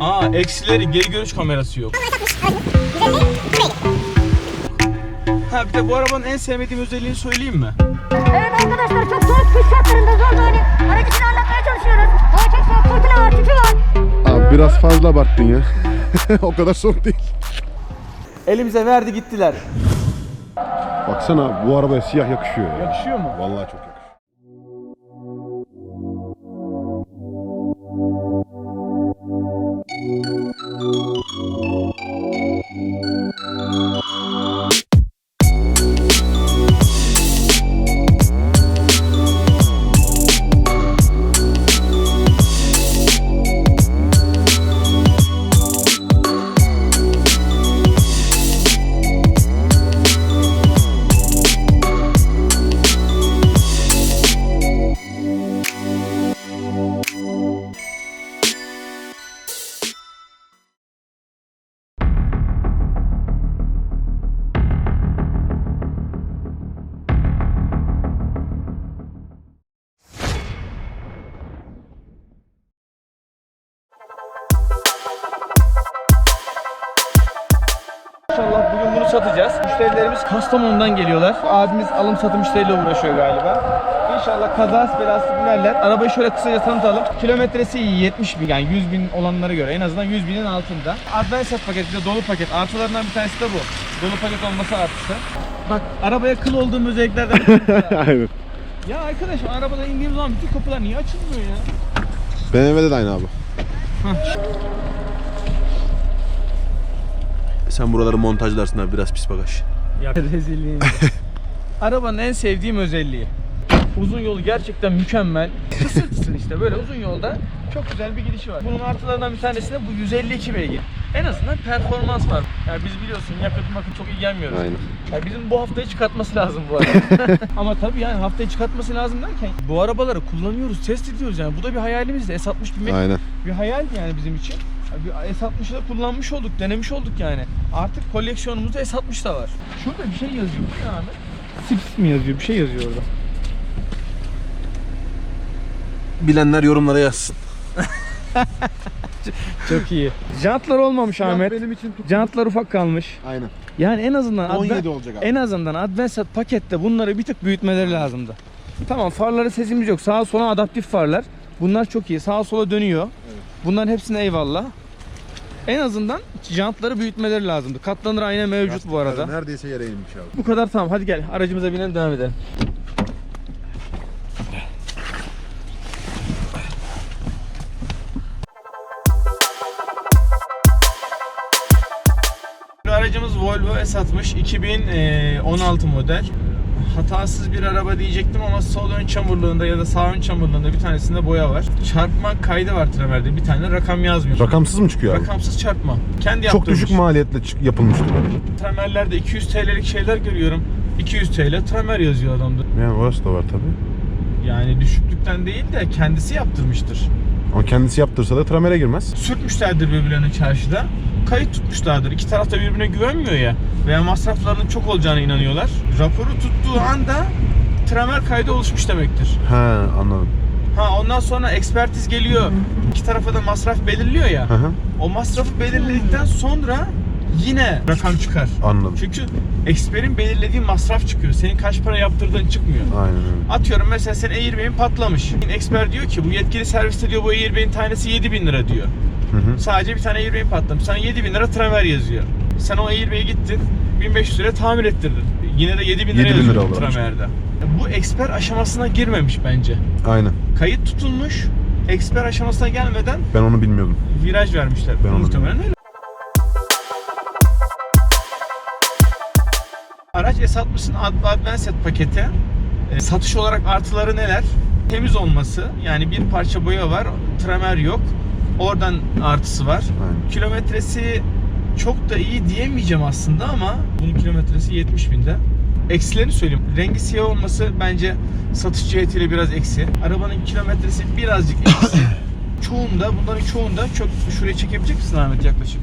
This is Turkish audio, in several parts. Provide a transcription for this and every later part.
Aa eksileri geri görüş kamerası yok. Ha bir de bu arabanın en sevmediğim özelliğini söyleyeyim mi? Evet arkadaşlar çok soğuk kış şartlarında zor hani aracı için anlatmaya çalışıyoruz. Hava çok soğuk fırtına var tüpü var. Abi biraz fazla abarttın ya. o kadar soğuk değil. Elimize verdi gittiler. Baksana bu arabaya siyah yakışıyor ya. Yakışıyor mu? Vallahi çok yakışıyor. Música İnşallah bugün bunu satacağız. Müşterilerimiz Kastamonu'dan geliyorlar. Abimiz alım satım işleriyle uğraşıyor galiba. İnşallah kazası belası binerler. Arabayı şöyle kısaca tanıtalım. Kilometresi 70 bin yani 100 bin olanlara göre en azından 100 binin altında. Advanced paket bir de dolu paket. Artılarından bir tanesi de bu. Dolu paket olması artısı. Bak arabaya kıl olduğum özelliklerden. Aynen. Ya arkadaşım arabada indiğim zaman bütün kapılar niye açılmıyor ya? BMW'de de aynı abi. Sen buraları montajlarsın abi biraz pis bagaj. Ya rezilliğim. Arabanın en sevdiğim özelliği. Uzun yolu gerçekten mükemmel. Kısır kısır işte böyle uzun yolda çok güzel bir gidişi var. Bunun artılarından bir tanesi de bu 152 beygir. En azından performans var. Yani biz biliyorsun yakıt makıt çok iyi gelmiyoruz. Aynen. Ya bizim bu haftayı çıkartması lazım bu araba. Ama tabii yani haftayı çıkartması lazım derken bu arabaları kullanıyoruz, test ediyoruz yani. Bu da bir hayalimiz de. S60 binmek Aynen. bir hayal yani bizim için. Ya Bir S60'ı da kullanmış olduk, denemiş olduk yani. Artık koleksiyonumuzda S60 da var. Şurada bir şey yazıyor. Bu ne Ahmet? Sips mi yazıyor? Bir şey yazıyor orada. Bilenler yorumlara yazsın. Çok iyi. Jantlar olmamış Ahmet. benim için. Jantlar ufak kalmış. Aynen. Yani en azından 17 Adve- olacak abi. En azından Advanced pakette bunları bir tık büyütmeleri lazımdı. Tamam farları sesimiz yok. Sağa sola adaptif farlar. Bunlar çok iyi. Sağa sola dönüyor. Bunların hepsine eyvallah. En azından jantları büyütmeleri lazımdı. Katlanır ayna mevcut bu arada. Neredeyse yere inmiş abi. Bu kadar tamam. Hadi gel aracımıza binelim devam edelim. Aracımız Volvo S60 2016 model. Hatasız bir araba diyecektim ama sol ön çamurluğunda ya da sağ ön çamurluğunda bir tanesinde boya var. Çarpma kaydı var tramerde. Bir tane rakam yazmıyor. Rakamsız mı çıkıyor abi? Rakamsız çarpma. Kendi Çok düşük maliyetle yapılmıştır. Tramerlerde 200 TL'lik şeyler görüyorum. 200 TL tramer yazıyor adamda. Yani orası da var tabi. Yani düşüklükten değil de kendisi yaptırmıştır. Ama kendisi yaptırsa da tramere girmez. Sürtmüşlerdir birbirlerini çarşıda. Kayıt tutmuşlardır. İki taraf da birbirine güvenmiyor ya. Veya masraflarının çok olacağına inanıyorlar. Raporu tuttuğu anda tramer kaydı oluşmuş demektir. He anladım. Ha ondan sonra ekspertiz geliyor. İki tarafa da masraf belirliyor ya. Hı hı. O masrafı belirledikten sonra yine rakam çıkar. Anladım. Çünkü eksperin belirlediği masraf çıkıyor. Senin kaç para yaptırdığın çıkmıyor. Aynen öyle. Atıyorum mesela senin Airbnb'in patlamış. Eksper diyor ki bu yetkili serviste diyor bu Airbnb'in tanesi 7000 lira diyor. Hı hı. Sadece bir tane Airbnb patlamış. Sana 7000 lira tramer yazıyor. Sen o Airbnb'ye gittin 1500 lira tamir ettirdin. Yine de 7000 lira 7000 lira yazıyor oldu. tramerde. Bu eksper aşamasına girmemiş bence. Aynen. Kayıt tutulmuş. Eksper aşamasına gelmeden Ben onu bilmiyordum. viraj vermişler. Ben onu Muhtemelen öyle. S60'ın Ad- Advanced paketi. E, satış olarak artıları neler? Temiz olması. Yani bir parça boya var. Tramer yok. Oradan artısı var. Aynen. Kilometresi çok da iyi diyemeyeceğim aslında ama bunun kilometresi 70 binde. Eksilerini söyleyeyim. Rengi siyah olması bence satış cihetiyle biraz eksi. Arabanın kilometresi birazcık eksi. çoğunda, bunların çoğunda çok şuraya çekebilecek misin Ahmet yaklaşık?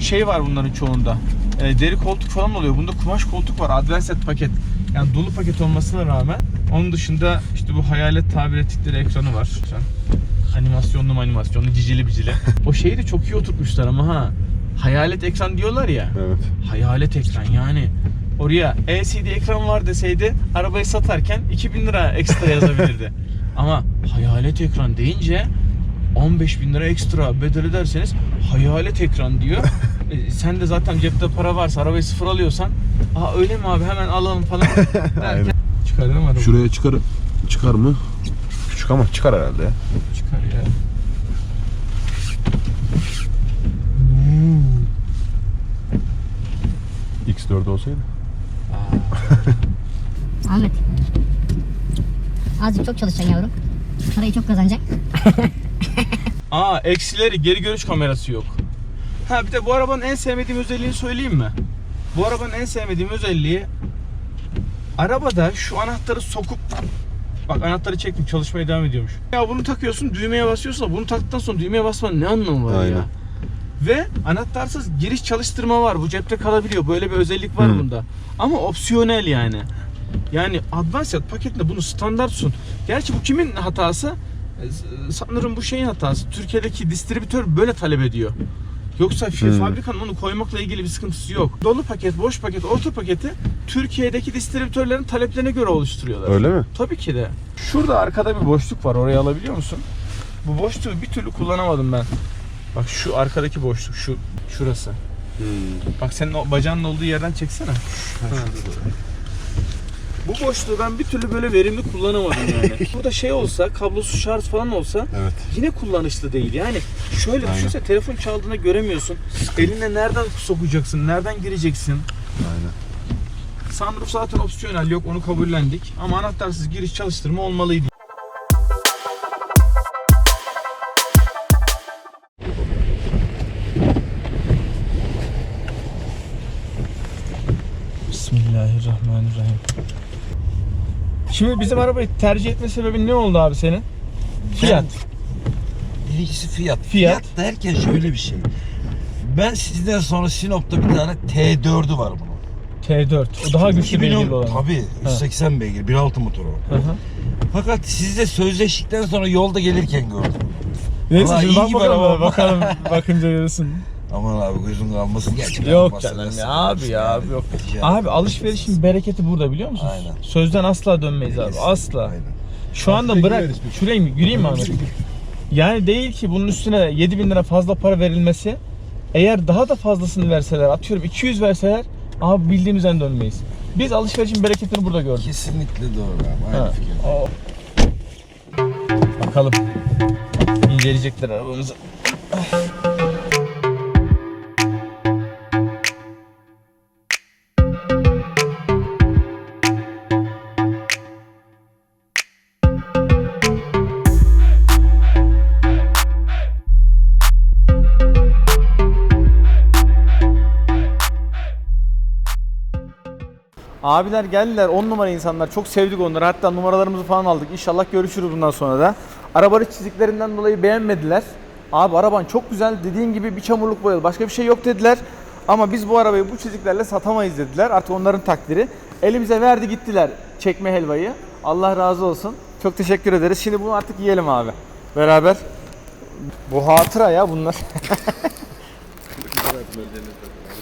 Şey var bunların çoğunda. E, deri koltuk falan oluyor. Bunda kumaş koltuk var. Advanced paket. Yani dolu paket olmasına rağmen onun dışında işte bu hayalet tabir ettikleri ekranı var. Animasyonlu animasyonlu cicili bicili. o şeyi de çok iyi oturtmuşlar ama ha. Hayalet ekran diyorlar ya. Evet. Hayalet ekran yani. Oraya LCD ekran var deseydi arabayı satarken 2000 lira ekstra yazabilirdi. Ama hayalet ekran deyince 15 bin lira ekstra bedel ederseniz hayalet ekran diyor. E, sen de zaten cepte para varsa arabayı sıfır alıyorsan Aa öyle mi abi hemen alalım falan derken Aynen. çıkardım arabayı. Şuraya çıkar çıkar mı? Küçük ama çıkar herhalde ya. çıkar ya. X4 olsaydı. Ahmet. Azıcık çok çalışacaksın yavrum. Parayı çok kazanacaksın. Aa eksileri geri görüş kamerası yok. Ha bir de bu arabanın en sevmediğim özelliğini söyleyeyim mi? Bu arabanın en sevmediğim özelliği arabada şu anahtarı sokup Bak anahtarı çektim çalışmaya devam ediyormuş. Ya bunu takıyorsun düğmeye basıyorsun da bunu taktıktan sonra düğmeye basmanın ne anlamı var Aynen. ya? Ve anahtarsız giriş çalıştırma var. Bu cepte kalabiliyor. Böyle bir özellik var Hı. bunda. Ama opsiyonel yani. Yani Advanced paketinde bunu standart sun. Gerçi bu kimin hatası? Ee, Sanırım bu şeyin hatası. Türkiye'deki distribütör böyle talep ediyor. Yoksa fi- Hmm. fabrikanın onu koymakla ilgili bir sıkıntısı yok. Dolu paket, boş paket, orta paketi Türkiye'deki distribütörlerin taleplerine göre oluşturuyorlar. Öyle mi? Tabii ki de. Şurada arkada bir boşluk var. Orayı alabiliyor musun? Bu boşluğu bir türlü kullanamadım ben. Bak şu arkadaki boşluk şu şurası. Bak senin o bacağının olduğu yerden çeksene. Ha. Bu boşluğu ben bir türlü böyle verimli kullanamadım yani. Burada şey olsa, kablosuz şarj falan olsa Evet. yine kullanışlı değil. Yani şöyle Aynen. düşünsene telefon çaldığında göremiyorsun. Eline nereden sokacaksın, nereden gireceksin? Aynen. Sunroof zaten opsiyonel yok onu kabullendik. Ama anahtarsız giriş çalıştırma olmalıydı. Bismillahirrahmanirrahim. Şimdi bizim arabayı tercih etme sebebin ne oldu abi senin? Fiyat. Birincisi fiyat. Fiyat. derken şöyle bir şey. Ben sizden sonra Sinop'ta bir tane T4'ü var bunun. T4. O daha güçlü 2010 beygirli olan. Tabii 180 beygir 1.6 motoru. Hı hı. Fakat sizle sözleştikten sonra yolda gelirken gördüm. Neyse şimdi bak bakalım, bakalım bakınca görürsün. Aman abi gözün kalmasın gerçekten. Yok canım ya abi ya abi yok. Abi alışverişin bereketi burada biliyor musun? Aynen. Sözden asla dönmeyiz abi asla. Aynen. Şu anda bırak şuraya mı yürüyeyim mi Ahmet? Yani değil ki bunun üstüne 7000 bin lira fazla para verilmesi eğer daha da fazlasını verseler atıyorum 200 verseler abi bildiğimizden dönmeyiz. Biz alışverişin bereketini burada gördük. Kesinlikle doğru abi. Aynı Ha. fikir. O- Bakalım. İnceleyecekler arabamızı. Abiler geldiler 10 numara insanlar çok sevdik onları hatta numaralarımızı falan aldık İnşallah görüşürüz bundan sonra da. Arabanın çiziklerinden dolayı beğenmediler. Abi araban çok güzel dediğin gibi bir çamurluk boyalı başka bir şey yok dediler. Ama biz bu arabayı bu çiziklerle satamayız dediler artık onların takdiri. Elimize verdi gittiler çekme helvayı. Allah razı olsun. Çok teşekkür ederiz. Şimdi bunu artık yiyelim abi. Beraber. Bu hatıra ya bunlar.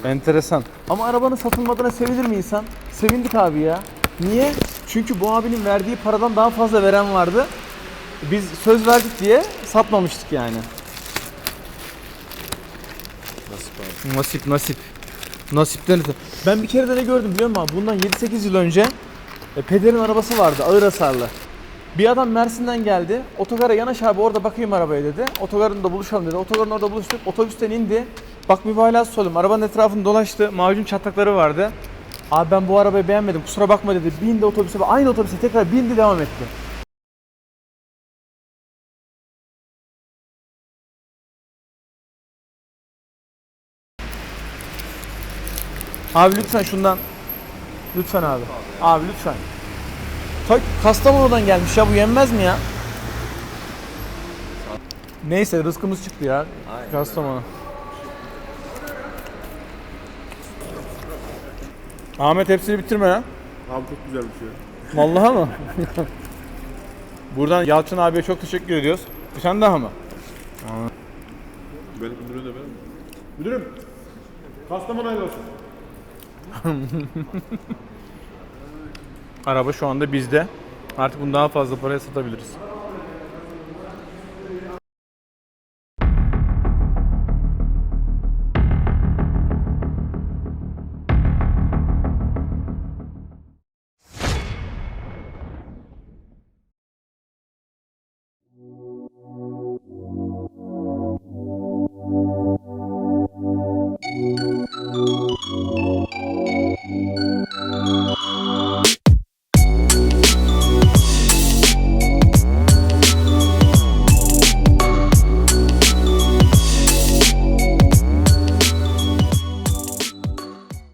Enteresan. Ama arabanın satılmadığına sevinir mi insan? Sevindik abi ya. Niye? Çünkü bu abinin verdiği paradan daha fazla veren vardı. Biz söz verdik diye satmamıştık yani. Nasip abi. Nasip nasip. Nasipten öte. Ben bir kere de ne gördüm biliyor musun abi? Bundan 7-8 yıl önce e, pederin arabası vardı ağır hasarlı. Bir adam Mersin'den geldi. Otogara yanaş abi orada bakayım arabaya dedi. Otogarında buluşalım dedi. Otogarın orada buluştuk. Otobüsten indi. Bak mübalağası söyledim. Arabanın etrafını dolaştı. Macun çatlakları vardı. Abi ben bu arabayı beğenmedim. Kusura bakma dedi. Bindi otobüse. Aynı otobüse tekrar bindi devam etti. Abi lütfen şundan. Lütfen abi. Abi lütfen. Ta Kastamonu'dan gelmiş ya bu yenmez mi ya? Neyse rızkımız çıktı ya. Kastamonu. Ahmet hepsini bitirme ya. Abi çok güzel bir şey. Vallahi mı? Buradan Yalçın abiye çok teşekkür ediyoruz. Bir tane daha mı? Benim müdürüm de benim. Müdürüm. Kastamonu hayırlı olsun. Araba şu anda bizde. Artık bunu daha fazla paraya satabiliriz.